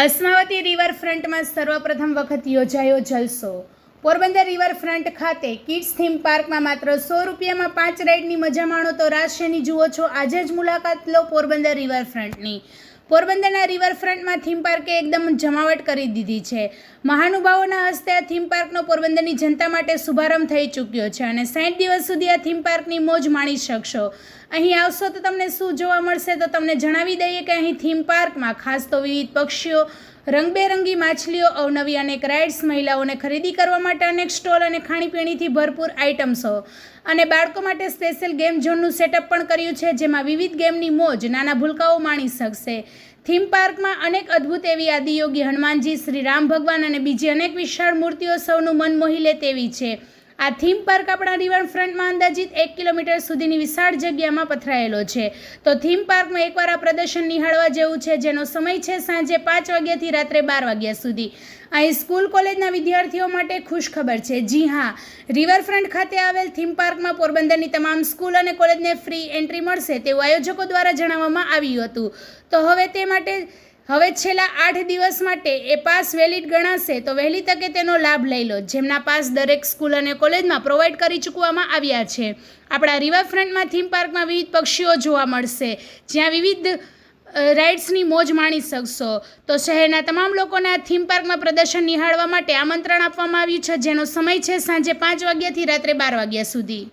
અસ્માવતી રિવરફ્રન્ટમાં સર્વપ્રથમ વખત યોજાયો જલસો. પોરબંદર રિવરફ્રન્ટ ખાતે કિડ્સ થીમ પાર્કમાં માત્ર સો રૂપિયામાં પાંચ રાઇડની મજા માણો તો રાશિની જુઓ છો. આજે જ મુલાકાત લો પોરબંદર રિવરફ્રન્ટની. પોરબંદરના રિવરફ્રન્ટમાં થીમ પાર્કે એકદમ જમાવટ કરી દીધી છે. મહાનુભાવોના હસ્તે આ થીમ પાર્કનો પોરબંદરની જનતા માટે શુભારંભ થઈ ચૂક્યો છે અને સાઠ દિવસ સુધી આ થીમ પાર્કની મોજ માણી શકશો. અહીં આવશો તો તમને શું જોવા મળશે તો તમને જણાવી દઈએ કે અહીં થીમ પાર્કમાં ખાસ તો વિવિધ પક્ષીઓ રંગબેરંગી માછલીઓ, અવનવી અનેક રાઇડ્સ મહિલાઓને ખરીદી કરવા માટે અનેક સ્ટોલ અને ખાણીપીણીથી ભરપૂર આઇટમ્સો અને બાળકો માટે સ્પેશિયલ ગેમ ઝોનનું સેટઅપ પણ કર્યું છે, જેમાં વિવિધ ગેમની મોજ નાના ભૂલકાઓ માણી શકશે. થીમ પાર્કમાં અનેક અદ્ભુત એવી આદિયોગી હનુમાનજી, શ્રી રામ ભગવાન અને બીજી અનેક વિશાળ મૂર્તિઓ સૌનું મન મોહી લે તેવી છે. આ થીમ પાર્ક આપણા રિવરફ્રન્ટમાં અંદાજિત એક કિલોમીટર સુધીની વિશાળ જગ્યામાં પથરાયેલો છે. તો થીમ પાર્કમાં એકવાર આ પ્રદર્શન નિહાળવા જેવું છે, જેનો સમય છે સાંજે પાંચ વાગ્યાથી રાત્રે બાર વાગ્યા સુધી. અહીં સ્કૂલ, કોલેજના વિદ્યાર્થીઓ માટે ખુશ ખબર છે. જી હા, રિવરફ્રન્ટ ખાતે આવેલ થીમ પાર્કમાં પોરબંદરની તમામ સ્કૂલ અને કોલેજને ફ્રી એન્ટ્રી મળશે તેવું આયોજકો દ્વારા જણાવવામાં આવ્યું હતું. તો હવે તે માટે હવે છેલ્લા આઠ દિવસ માટે એ પાસ વેલિડ ગણાશે તો વહેલી તકે તેનો લાભ લઈ લો, જેમના પાસ દરેક સ્કૂલ અને કોલેજમાં પ્રોવાઈડ કરી ચૂકવામાં આવ્યા છે. આપણા રિવરફ્રન્ટમાં થીમ પાર્કમાં વિવિધ પક્ષીઓ જોવા મળશે, જ્યાં વિવિધ રાઇડ્સની મોજ માણી શકશો. તો શહેરના તમામ લોકોને આ થીમ પાર્કમાં પ્રદર્શન નિહાળવા માટે આમંત્રણ આપવામાં આવ્યું છે, જેનો સમય છે સાંજે પાંચ વાગ્યાથી રાત્રે બાર વાગ્યા સુધી.